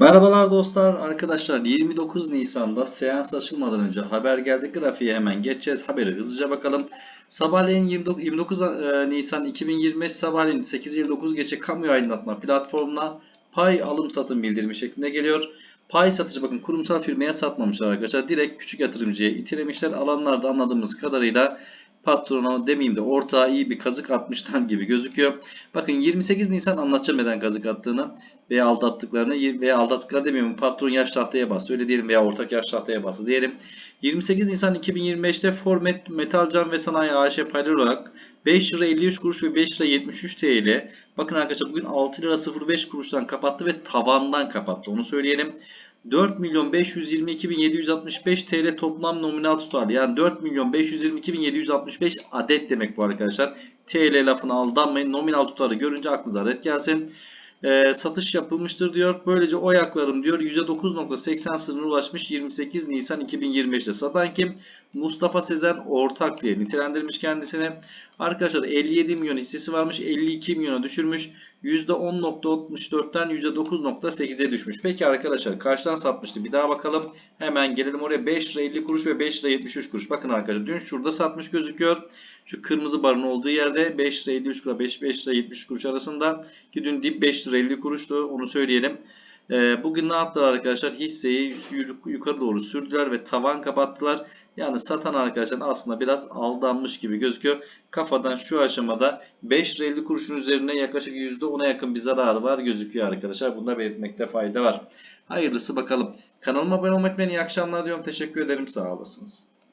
Merhabalar dostlar, arkadaşlar 29 Nisan'da seans açılmadan önce haber geldi. Grafiğe hemen geçeceğiz. Haberi hızlıca bakalım. Sabahleyin 29, 29 e, Nisan 2025 sabahleyin 8.59 geçe kamu aydınlatma platformuna pay alım satım bildirimi şeklinde geliyor. Pay satışı bakın kurumsal firmaya satmamışlar arkadaşlar. Direkt küçük yatırımcıya itilemişler. Alanlarda anladığımız kadarıyla patrona demeyeyim de ortağa iyi bir kazık atmışlar gibi gözüküyor. Bakın 28 Nisan anlatacağım neden kazık attığını veya aldattıklarını veya aldattıkları demeyeyim patron yaş tahtaya bastı öyle diyelim veya ortak yaş tahtaya bastı diyelim. 28 Nisan 2025'te Formet Metal Cam ve Sanayi AŞ payları olarak 5 lira 53 kuruş ve 5 lira 73 TL. Bakın arkadaşlar bugün 6 lira 05 kuruştan kapattı ve tabandan kapattı onu söyleyelim. 4 milyon 522 bin 765 TL toplam nominal tutarlı. Yani 4 milyon 522 bin 765 adet demek bu arkadaşlar. TL lafına aldanmayın. Nominal tutarı görünce aklınıza adet gelsin. Ee, satış yapılmıştır diyor. Böylece oy haklarım diyor %9.80 sınırına ulaşmış 28 Nisan 2025'te. Satan kim? Mustafa Sezen Ortak diye nitelendirmiş kendisini. Arkadaşlar 57 milyon hissesi varmış. 52 milyona düşürmüş. %10.64'ten %9.8'e düşmüş. Peki arkadaşlar kaçtan satmıştı? Bir daha bakalım. Hemen gelelim oraya. 5 lira 50 kuruş ve 5 lira 73 kuruş. Bakın arkadaşlar dün şurada satmış gözüküyor. Şu kırmızı barın olduğu yerde 5 lira 53 kuruş 5, 5 lira 73 kuruş arasında. Ki dün dip 5 lira 50 kuruştu. Onu söyleyelim. Ee, bugün ne yaptılar arkadaşlar? Hisseyi yukarı doğru sürdüler ve tavan kapattılar. Yani satan arkadaşlar aslında biraz aldanmış gibi gözüküyor. Kafadan şu aşamada 5 lira 50 kuruşun üzerine yaklaşık %10'a yakın bir zararı var gözüküyor arkadaşlar. Bunu da belirtmekte fayda var. Hayırlısı bakalım. Kanalıma abone olmak beni iyi akşamlar diyorum. Teşekkür ederim. Sağ olasınız.